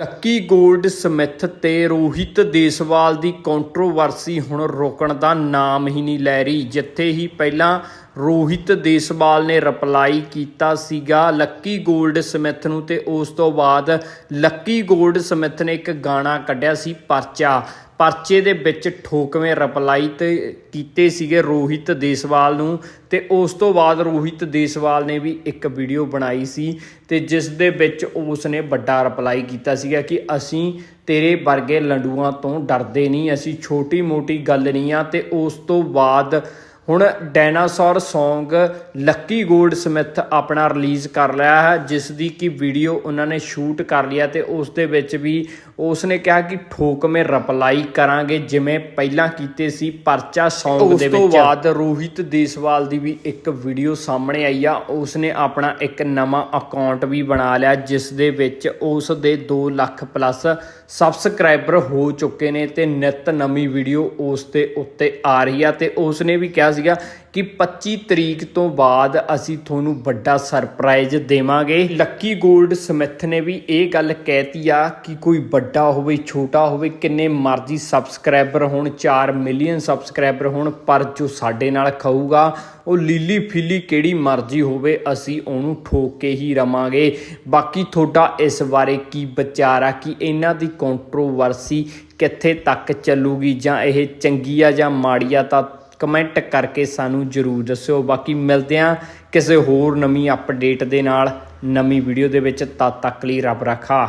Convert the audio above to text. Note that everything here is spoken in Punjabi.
ਲੱਕੀ ਗੋਲਡ ਸਮਿਥ ਤੇ ਰੋਹਿਤ ਦੇਸਵਾਲ ਦੀ ਕੰਟਰੋਵਰਸੀ ਹੁਣ ਰੋਕਣ ਦਾ ਨਾਮ ਹੀ ਨਹੀਂ ਲੈ ਰਹੀ। ਜਿੱਥੇ ਹੀ ਪਹਿਲਾਂ ਰੋਹਿਤ ਦੇਸਵਾਲ ਨੇ ਰਿਪਲਾਈ ਕੀਤਾ ਸੀਗਾ ਲੱਕੀ ਗੋਲਡ ਸਮਿਥ ਨੂੰ ਤੇ ਉਸ ਤੋਂ ਬਾਅਦ ਲੱਕੀ ਗੋਲਡ ਸਮਿਥ ਨੇ ਇੱਕ ਗਾਣਾ ਕੱਢਿਆ ਸੀ ਪਰਚਾ। ਪਰਚੇ ਦੇ ਵਿੱਚ ਠੋਕਵੇਂ ਰਿਪਲਾਈ ਤੇ ਕੀਤੇ ਸੀਗੇ ਰੋਹਿਤ ਦੇਸਵਾਲ ਨੂੰ ਤੇ ਉਸ ਤੋਂ ਬਾਅਦ ਰੋਹਿਤ ਦੇਸਵਾਲ ਨੇ ਵੀ ਇੱਕ ਵੀਡੀਓ ਬਣਾਈ ਸੀ ਤੇ ਜਿਸ ਦੇ ਵਿੱਚ ਉਸ ਨੇ ਵੱਡਾ ਰਿਪਲਾਈ ਕੀਤਾ ਸੀਗਾ ਕਿ ਅਸੀਂ ਤੇਰੇ ਵਰਗੇ ਲੰਡੂਆਂ ਤੋਂ ਡਰਦੇ ਨਹੀਂ, ਅਸੀਂ ਛੋਟੀ ਮੋਟੀ ਗੱਲ ਨਹੀਂ ਆ ਤੇ ਉਸ ਤੋਂ ਬਾਅਦ ਹੁਣ ਡਾਇਨਾਸੌਰ Song ਲੱਕੀ 골ਡ ਸਮਿਥ ਆਪਣਾ ਰਿਲੀਜ਼ ਕਰ ਲਿਆ ਹੈ ਜਿਸ ਦੀ ਕਿ ਵੀਡੀਓ ਉਹਨਾਂ ਨੇ ਸ਼ੂਟ ਕਰ ਲਿਆ ਤੇ ਉਸ ਦੇ ਵਿੱਚ ਵੀ ਉਸ ਨੇ ਕਿਹਾ ਕਿ ਠੋਕਵੇਂ ਰਿਪਲਾਈ ਕਰਾਂਗੇ ਜਿਵੇਂ ਪਹਿਲਾਂ ਕੀਤੇ ਸੀ ਪਰਚਾ Song ਦੇ ਵਿੱਚ। ਉਸ ਤੋਂ ਬਾਅਦ ਰੋਹਿਤ ਦੇਸਵਾਲ ਦੀ ਵੀ ਇੱਕ ਵੀਡੀਓ ਸਾਹਮਣੇ ਆਈ ਆ ਉਸ ਨੇ ਆਪਣਾ ਇੱਕ ਨਵਾਂ ਅਕਾਊਂਟ ਵੀ ਬਣਾ ਲਿਆ ਜਿਸ ਦੇ ਵਿੱਚ ਉਸ ਦੇ 2 ਲੱਖ ਪਲੱਸ ਸਬਸਕ੍ਰਾਈਬਰ ਹੋ ਚੁੱਕੇ ਨੇ ਤੇ ਨਿਤ ਨਵੀਂ ਵੀਡੀਓ ਉਸ ਦੇ ਉੱਤੇ ਆ ਰਹੀ ਆ ਤੇ ਉਸ ਨੇ ਵੀ ਕਿਹਾ ਸੀਗਾ ਕਿ 25 ਤਰੀਕ ਤੋਂ ਬਾਅਦ ਅਸੀਂ ਤੁਹਾਨੂੰ ਵੱਡਾ ਸਰਪ੍ਰਾਈਜ਼ ਦੇਵਾਂਗੇ। ਲੱਕੀ 골ਡ ਸਮਿਥ ਨੇ ਵੀ ਇਹ ਗੱਲ ਕਹਿਤੀ ਆ ਕਿ ਕੋਈ ਵੱਡਾ ਹੋਵੇ, ਛੋਟਾ ਹੋਵੇ, ਕਿੰਨੇ ਮਰਜ਼ੀ ਸਬਸਕ੍ਰਾਈਬਰ ਹੋਣ 4 ਮਿਲੀਅਨ ਸਬਸਕ੍ਰਾਈਬਰ ਹੋਣ, ਪਰ ਜੋ ਸਾਡੇ ਨਾਲ ਖਾਊਗਾ, ਉਹ ਲੀਲੀ ਫਿੱਲੀ ਕਿਹੜੀ ਮਰਜ਼ੀ ਹੋਵੇ, ਅਸੀਂ ਉਹਨੂੰ ਠੋਕ ਕੇ ਹੀ ਰਵਾਂਗੇ। ਬਾਕੀ ਤੁਹਾਡਾ ਇਸ ਬਾਰੇ ਕੀ ਵਿਚਾਰ ਆ, ਕਿ ਇਹਨਾਂ ਦੀ ਕੰਟਰੋਵਰਸੀ ਕਿੱਥੇ ਤੱਕ ਚੱਲੂਗੀ ਜਾਂ ਇਹ ਚੰਗੀ ਆ ਜਾਂ ਮਾੜੀ ਆ, ਤਾਂ ਕਮੈਂਟ ਕਰਕੇ ਸਾਨੂੰ ਜਰੂਰ ਦੱਸਿਓ। ਬਾਕੀ ਮਿਲਦੇ ਹਾਂ ਕਿਸੇ ਹੋਰ ਨਵੀਂ ਅਪਡੇਟ ਦੇ ਨਾਲ, ਨਵੀਂ ਵੀਡੀਓ ਦੇ ਵਿੱਚ। ਤਦ ਤੱਕ ਲਈ ਰੱਬ ਰੱਖਾ।